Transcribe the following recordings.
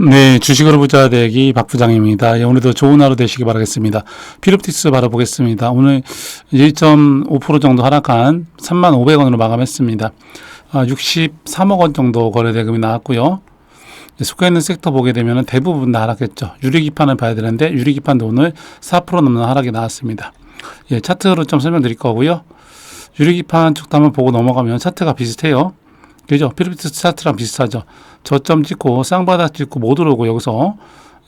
네, 주식으로 부자 되기 박 부장입니다. 예, 오늘도 좋은 하루 되시기 바라겠습니다. 피롭티스 바라보겠습니다. 오늘 1.5% 정도 하락한 3,500원으로 마감했습니다. 아, 63억 원 정도 거래 대금이 나왔고요. 속해 있는 섹터 보게 되면 대부분 다 하락했죠. 유리기판을 봐야 되는데 유리기판도 오늘 4% 넘는 하락이 나왔습니다. 예, 차트로 좀 설명드릴 거고요. 유리기판 쪽도 한번 보고 넘어가면 차트가 비슷해요. 그죠? 피라미드 차트랑 비슷하죠. 저점 찍고 쌍바닥 찍고 못 오르고 여기서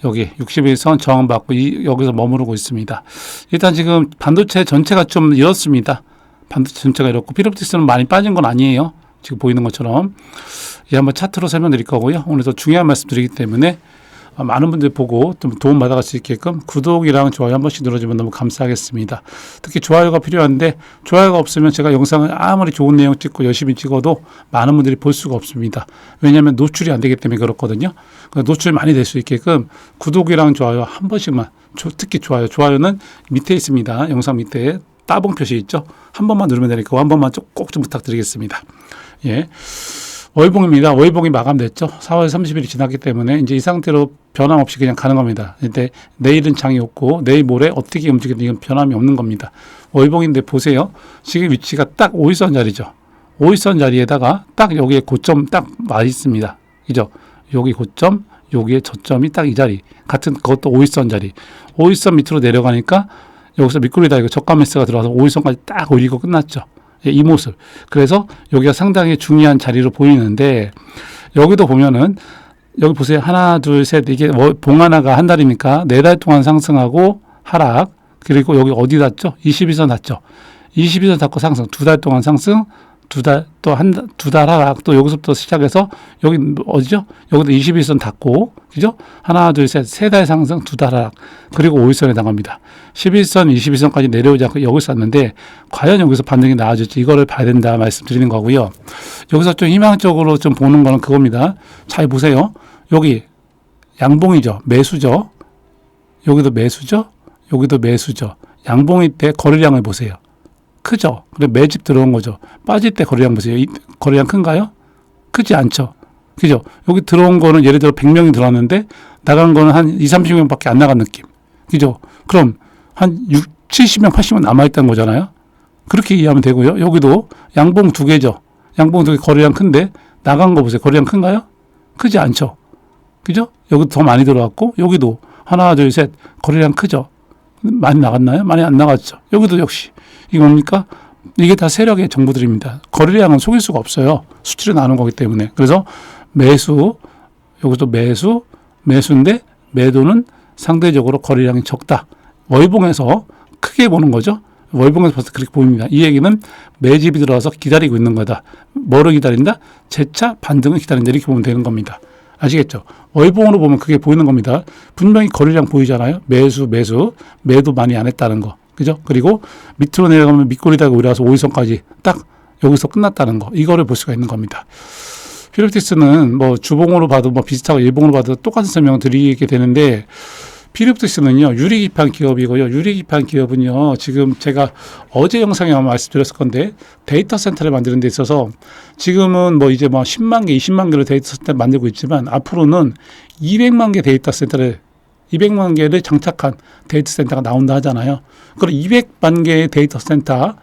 여기 61선 저항받고 이, 여기서 머무르고 있습니다. 일단 지금 반도체 전체가 좀 이렇습니다. 반도체 전체가 이렇고 피라미드스는 많이 빠진 건 아니에요. 지금 보이는 것처럼 이 한번 차트로 설명드릴 거고요. 오늘도 중요한 말씀 드리기 때문에 아, 많은 분들 보고 좀 도움 받아갈 수 있게끔 구독이랑 좋아요 한 번씩 눌러주면 너무 감사하겠습니다. 특히 좋아요가 필요한데 좋아요가 없으면 제가 영상을 아무리 좋은 내용 찍고 열심히 찍어도 많은 분들이 볼 수가 없습니다. 왜냐하면 노출이 안 되기 때문에 그렇거든요. 노출 많이 될 수 있게끔 구독이랑 좋아요 한 번씩만 특히 좋아요 좋아요는 밑에 있습니다. 영상 밑에 따봉 표시 있죠. 한 번만 누르면 되니까 한 번만 꼭좀 부탁드리겠습니다. 예. 월봉입니다. 월봉이 마감됐죠. 4월 30일이 지났기 때문에 이제 이 상태로 변함없이 그냥 가는 겁니다. 근데 내일은 장이 없고 내일 모레 어떻게 움직이든 이건 변함이 없는 겁니다. 월봉인데 보세요. 지금 위치가 딱 5일선 자리죠. 5일선 자리에다가 딱 여기에 고점 딱 와 있습니다. 그죠? 여기 고점, 여기에 저점이 딱 이 자리. 같은 그것도 5일선 자리. 5일선 밑으로 내려가니까 여기서 미꾸리 달고 저가 매스가 들어와서 5일선까지 딱 올리고 끝났죠. 예, 이 모습. 그래서 여기가 상당히 중요한 자리로 보이는데 여기도 보면은 여기 보세요. 하나, 둘, 셋. 이게 뭐봉 하나가 한 달이니까 네 달 동안 상승하고 하락. 그리고 여기 어디 닿죠? 22선 닿죠. 22선 닿고 상승. 두 달 동안 상승. 두 달, 또 한, 두 달 하락, 또 여기서부터 시작해서, 여기 어디죠? 여기도 21선 닫고, 그죠? 하나, 둘, 셋, 세 달 상승, 두 달 하락, 그리고 5일선에 나갑니다. 11선, 21선까지 내려오지 않고 여기서 왔는데, 과연 여기서 반등이 나아질지, 이거를 봐야 된다 말씀드리는 거고요. 여기서 좀 희망적으로 좀 보는 거는 그겁니다. 잘 보세요. 여기, 양봉이죠. 매수죠. 여기도 매수죠. 여기도 매수죠. 양봉일 때 거래량을 보세요. 크죠? 그래 매집 들어온 거죠. 빠질 때 거래량 보세요. 이 거래량 큰가요? 크지 않죠. 그죠? 여기 들어온 거는 예를 들어 100명이 들어왔는데 나간 거는 한 2, 30명밖에 안 나간 느낌. 그죠? 그럼 한 6, 70명, 80명 남아 있다는 거잖아요. 그렇게 이해하면 되고요. 여기도 양봉 두 개죠. 양봉 두 개 거래량 큰데 나간 거 보세요. 거래량 큰가요? 크지 않죠. 그죠? 여기 더 많이 들어왔고 여기도 하나, 둘, 셋 거래량 크죠. 많이 나갔나요? 많이 안 나갔죠. 여기도 역시 이게 뭡니까? 이게 다 세력의 정보들입니다. 거래량은 속일 수가 없어요. 수치로 나눈 거기 때문에. 그래서 매수, 여기도 매수, 매수인데 매도는 상대적으로 거래량이 적다. 월봉에서 크게 보는 거죠. 월봉에서 벌써 그렇게 보입니다. 이 얘기는 매집이 들어와서 기다리고 있는 거다. 뭐를 기다린다? 재차 반등을 기다린다. 이렇게 보면 되는 겁니다. 아시겠죠? 월봉으로 보면 그게 보이는 겁니다. 분명히 거래량 보이잖아요. 매수, 매수, 매도 많이 안 했다는 거. 그죠? 그리고 밑으로 내려가면 밑꼬리다가 올라와서 5일선까지 딱 여기서 끝났다는 거. 이거를 볼 수가 있는 겁니다. 피롭티스는 뭐 주봉으로 봐도 뭐 비슷하고 일봉으로 봐도 똑같은 설명을 드리게 되는데 피롭티스는요 유리기판 기업이고요 유리기판 기업은요 지금 제가 어제 영상에 아마 말씀드렸을 건데 데이터 센터를 만드는 데 있어서 지금은 뭐 이제 뭐 10만 개 20만 개로 데이터 센터 를 만들고 있지만 앞으로는 200만 개 데이터 센터를 200만 개를 장착한 데이터 센터가 나온다 하잖아요. 그럼 200만 개의 데이터 센터,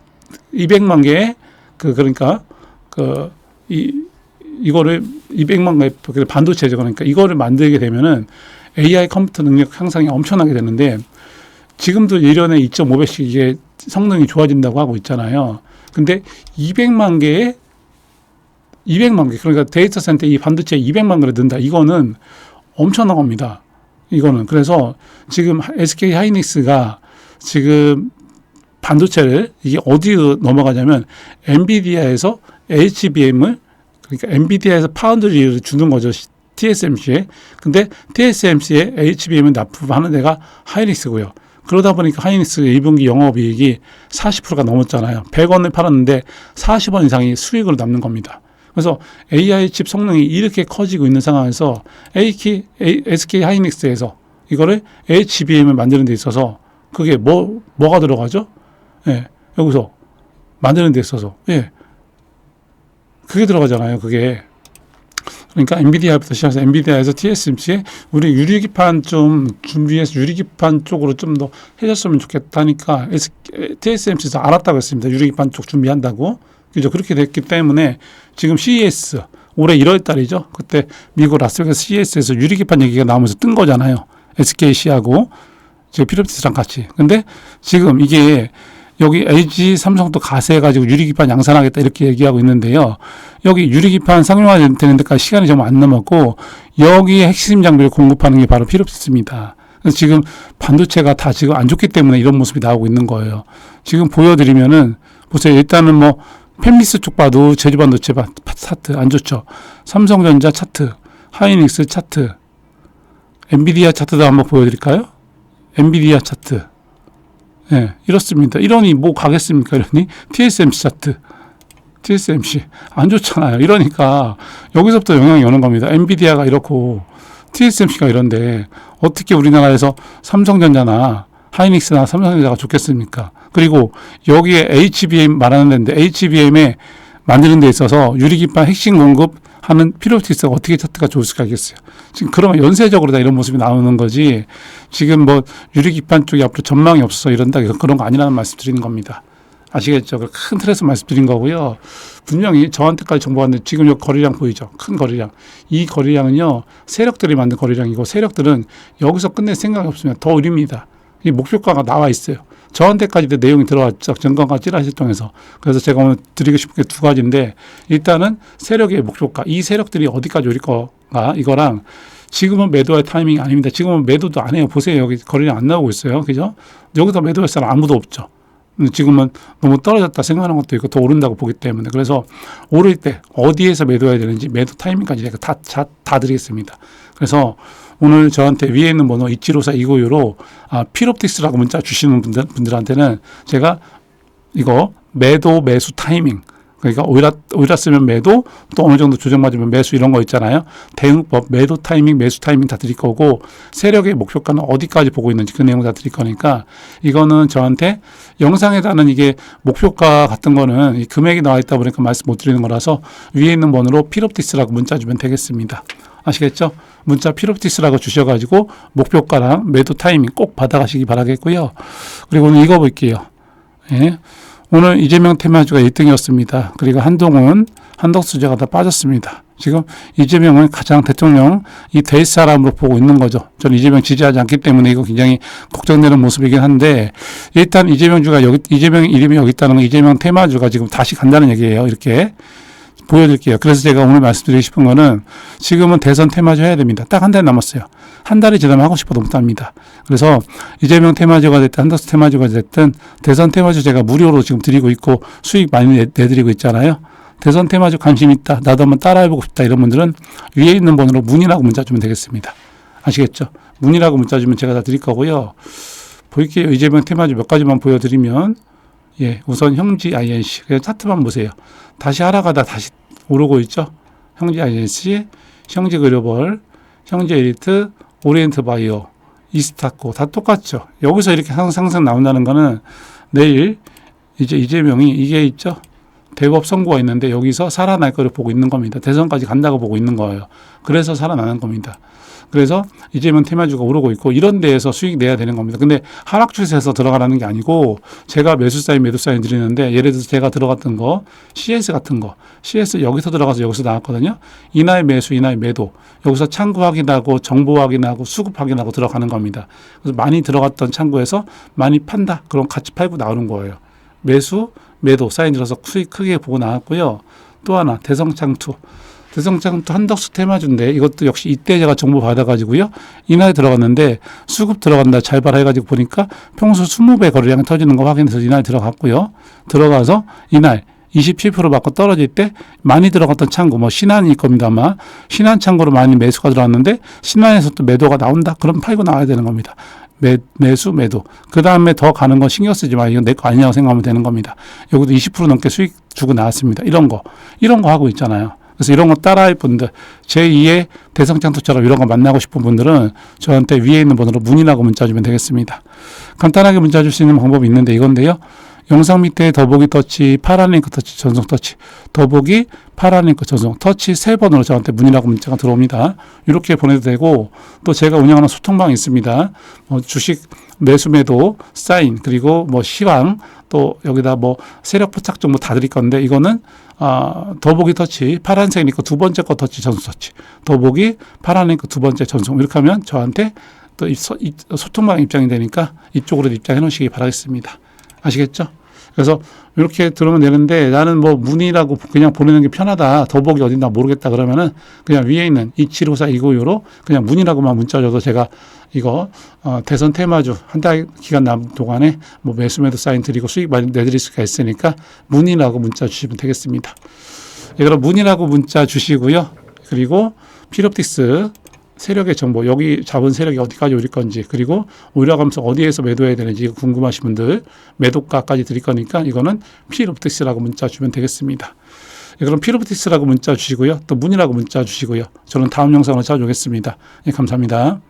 200만 개의 그 그러니까 그 이 이거를 200만 개의 그 반도체죠. 그러니까 이거를 만들게 되면은 AI 컴퓨터 능력 향상이 엄청나게 되는데 지금도 1년에 2.5배씩 이게 성능이 좋아진다고 하고 있잖아요. 근데 200만 개의 200만 개 그러니까 데이터 센터 이 반도체 200만 개를 넣는다. 이거는 엄청난 겁니다. 이거는 그래서 지금 SK 하이닉스가 지금 반도체를 이게 어디로 넘어가냐면 엔비디아에서 HBM을 그러니까 엔비디아에서 파운드리를 주는 거죠. TSMC에. 근데 TSMC에 HBM을 납품하는 데가 하이닉스고요. 그러다 보니까 하이닉스 1분기 영업이익이 40%가 넘었잖아요. 100원을 팔았는데 40원 이상이 수익으로 남는 겁니다. 그래서 AI 칩 성능이 이렇게 커지고 있는 상황에서 AK, SK 하이닉스에서 이거를 HBM을 만드는 데 있어서 그게 뭐, 뭐가 들어가죠? 예, 여기서 만드는 데 있어서, 예. 그게 들어가잖아요, 그게. 그러니까 엔비디아부터 시작해서 엔비디아에서 TSMC에 우리 유리기판 좀 준비해서 유리기판 쪽으로 좀 더 해줬으면 좋겠다니까 TSMC에서 알았다고 했습니다. 유리기판 쪽 준비한다고. 그죠? 그렇게 됐기 때문에 지금 CES 올해 1월 달이죠. 그때 미국 라스베가스 CES에서 유리기판 얘기가 나오면서 뜬 거잖아요. SKC하고 지금 피로티스랑 같이. 근데 지금 이게 여기 LG 삼성도 가세해가지고 유리기판 양산하겠다 이렇게 얘기하고 있는데요. 여기 유리기판 상용화 되는 데까지 시간이 좀 안 남았고 여기에 핵심 장비를 공급하는 게 바로 필요없습니다. 지금 반도체가 다 지금 안 좋기 때문에 이런 모습이 나오고 있는 거예요. 지금 보여드리면은 보세요. 일단은 뭐 펜미스 쪽 봐도 제주 반도체 바- 차트 안 좋죠. 삼성전자 차트, 하이닉스 차트, 엔비디아 차트도 한번 보여드릴까요? 엔비디아 차트. 예, 이렇습니다. 이러니 뭐 가겠습니까? 이러니 TSMC 차트. TSMC 안 좋잖아요. 이러니까 여기서부터 영향이 오는 겁니다. 엔비디아가 이렇고 TSMC가 이런데 어떻게 우리나라에서 삼성전자나 하이닉스나 삼성전자가 좋겠습니까? 그리고 여기에 HBM 말하는 데인데 HBM에 만드는 데 있어서 유리기판 핵심 공급하는 피로티스가 어떻게 차트가 좋을 수가 있겠어요. 지금 그러면 연쇄적으로 다 이런 모습이 나오는 거지. 지금 뭐 유리기판 쪽이 앞으로 전망이 없어서 이런다 그런 거 아니라는 말씀 드리는 겁니다. 아시겠죠? 그큰 틀에서 말씀드린 거고요. 분명히 저한테까지 정보 왔는데 지금 여기 거래량 보이죠? 큰 거래량. 이 거래량은요, 세력들이 만든 거래량이고 세력들은 여기서 끝낼 생각이 없으면 더 어립니다. 이 목표가가 나와 있어요. 저한테까지도 내용이 들어왔죠. 정관과 찌라시 통해서. 그래서 제가 오늘 드리고 싶은 게 두 가지인데 일단은 세력의 목표가. 이 세력들이 어디까지 올 거가 이거랑 지금은 매도할 타이밍이 아닙니다. 지금은 매도도 안 해요. 보세요. 여기 거래량 안 나오고 있어요. 그죠? 여기서 매도할 사람 아무도 없죠. 음, 지금은 너무 떨어졌다 생각하는 것도 있고 더 오른다고 보기 때문에 그래서 오를 때 어디에서 매도해야 되는지 매도 타이밍까지 제가 다, 다, 다 드리겠습니다. 그래서 오늘 저한테 위에 있는 번호 2754 296로 아, 필옵틱스라고 문자 주시는 분들, 분들한테는 제가 이거 매도 매수 타이밍 그러니까 오히려 오히려 쓰면 매도 또 어느 정도 조정 맞으면 매수 이런 거 있잖아요. 대응법 매도 타이밍 매수 타이밍 다 드릴 거고 세력의 목표가는 어디까지 보고 있는지 그 내용 다 드릴 거니까 이거는 저한테 영상에 다는 이게 목표가 같은 거는 이 금액이 나와 있다 보니까 말씀 못 드리는 거라서 위에 있는 번호로 필옵티스라고 문자 주면 되겠습니다. 아시겠죠? 문자 필옵티스라고 주셔가지고 목표가랑 매도 타이밍 꼭 받아가시기 바라겠고요. 그리고 오늘 이거 볼게요. 예. 오늘 이재명 테마주가 1등이었습니다. 그리고 한동훈, 한덕수제가 다 빠졌습니다. 지금 이재명은 가장 대통령 이될 사람으로 보고 있는 거죠. 저는 이재명 지지하지 않기 때문에 이거 굉장히 걱정되는 모습이긴 한데 일단 이재명 주가 여기 이재명 이름이 여기 있다는 건 이재명 테마주가 지금 다시 간다는 얘기예요. 이렇게 보여드릴게요. 그래서 제가 오늘 말씀드리고 싶은 거는 지금은 대선 테마주 해야 됩니다. 딱 한 달 남았어요. 한 달이 지나면 하고 싶어도 못합니다. 그래서 이재명 테마주가 됐든 한덕수 테마주가 됐든 대선 테마주 제가 무료로 지금 드리고 있고 수익 많이 내, 내드리고 있잖아요. 대선 테마주 관심 있다. 나도 한번 따라해보고 싶다. 이런 분들은 위에 있는 번호로 문의라고 문자 주면 되겠습니다. 아시겠죠? 문의라고 문자 주면 제가 다 드릴 거고요. 볼게요. 이재명 테마주 몇 가지만 보여드리면 예, 우선 형지 INC. 그냥 차트만 보세요. 다시 하락하다 다시 오르고 있죠. 형지 INC, 형지 글로벌, 형지 에리트, 오리엔트 바이오, 이스타코 다 똑같죠. 여기서 이렇게 상- 상승 나온다는 거는 내일 이제 이재명이 이게 있죠. 대법 선고가 있는데 여기서 살아날 거를 보고 있는 겁니다. 대선까지 간다고 보고 있는 거예요. 그래서 살아나는 겁니다. 그래서 이재명 테마주가 오르고 있고 이런 데에서 수익 내야 되는 겁니다. 근데 하락 추세에서 들어가라는 게 아니고 제가 매수 사인 매도 사인 드리는데 예를 들어서 제가 들어갔던 거 CS 같은 거 CS 여기서 들어가서 여기서 나왔거든요. 이날 매수 이날 매도 여기서 창구 확인하고 정보 확인하고 수급 확인하고 들어가는 겁니다. 그래서 많이 들어갔던 창구에서 많이 판다. 그럼 같이 팔고 나오는 거예요. 매수 매도 사인 들어서 수익 크게 보고 나왔고요. 또 하나 대성창투 대성창투 한덕수 테마주인데 이것도 역시 이때 제가 정보 받아가지고요. 이날 들어갔는데 수급 들어간다 잘 봐라 해가지고 보니까 평소 20배 거래량 터지는 거 확인해서 이날 들어갔고요. 들어가서 이날 27% 받고 떨어질 때 많이 들어갔던 창구 뭐 신한일 겁니다 아마 신한 창구로 많이 매수가 들어왔는데 신한에서 또 매도가 나온다 그럼 팔고 나와야 되는 겁니다 매, 매수 매도. 그 다음에 더 가는 건 신경 쓰지 마 이건 내 거 아니냐고 생각하면 되는 겁니다. 여기도 20% 넘게 수익 주고 나왔습니다. 이런 거. 이런 거 하고 있잖아요. 그래서 이런 거 따라할 분들 제2의 대성장투처럼 이런 거 만나고 싶은 분들은 저한테 위에 있는 번호로 문의라고 문자 주면 되겠습니다. 간단하게 문자 줄 수 있는 방법이 있는데 이건데요 영상 밑에 더보기 터치, 파란 링크 터치, 전송 터치, 더보기, 파란 링크 전송 터치 세 번으로 저한테 문의라고 문자가 들어옵니다. 이렇게 보내도 되고 또 제가 운영하는 소통방이 있습니다. 뭐 주식 매수 매도 사인 그리고 뭐 시황 또 여기다 뭐 세력 포착 정보 다 드릴 건데 이거는 아, 더보기 터치 파란색 링크 두 번째 거 터치 전송 터치 더보기 파란 링크 두 번째 전송 이렇게 하면 저한테 또 소통방 입장이 되니까 이쪽으로 입장해 놓으시기 바라겠습니다. 아시겠죠? 그래서 이렇게 들으면 되는데 나는 뭐 문의라고 그냥 보내는 게 편하다. 더보기 어딘가 모르겠다 그러면은 그냥 위에 있는 2754 295로 그냥 문의라고만 문자 줘도 제가 이거 어, 대선 테마주 한 달 기간 남은 동안에 뭐 매수 매도 사인 드리고 수익 많이 내드릴 수가 있으니까 문의라고 문자 주시면 되겠습니다. 예, 그럼 문의라고 문자 주시고요. 그리고 피롭틱스 세력의 정보 여기 잡은 세력이 어디까지 오릴 건지 그리고 오려가면서 어디에서 매도해야 되는지 궁금하신 분들 매도가까지 드릴 거니까 이거는 피롭틱스라고 문자 주면 되겠습니다. 예, 그럼 피롭틱스라고 문자 주시고요. 또 문의라고 문자 주시고요. 저는 다음 영상으로 찾아오겠습니다. 예, 감사합니다.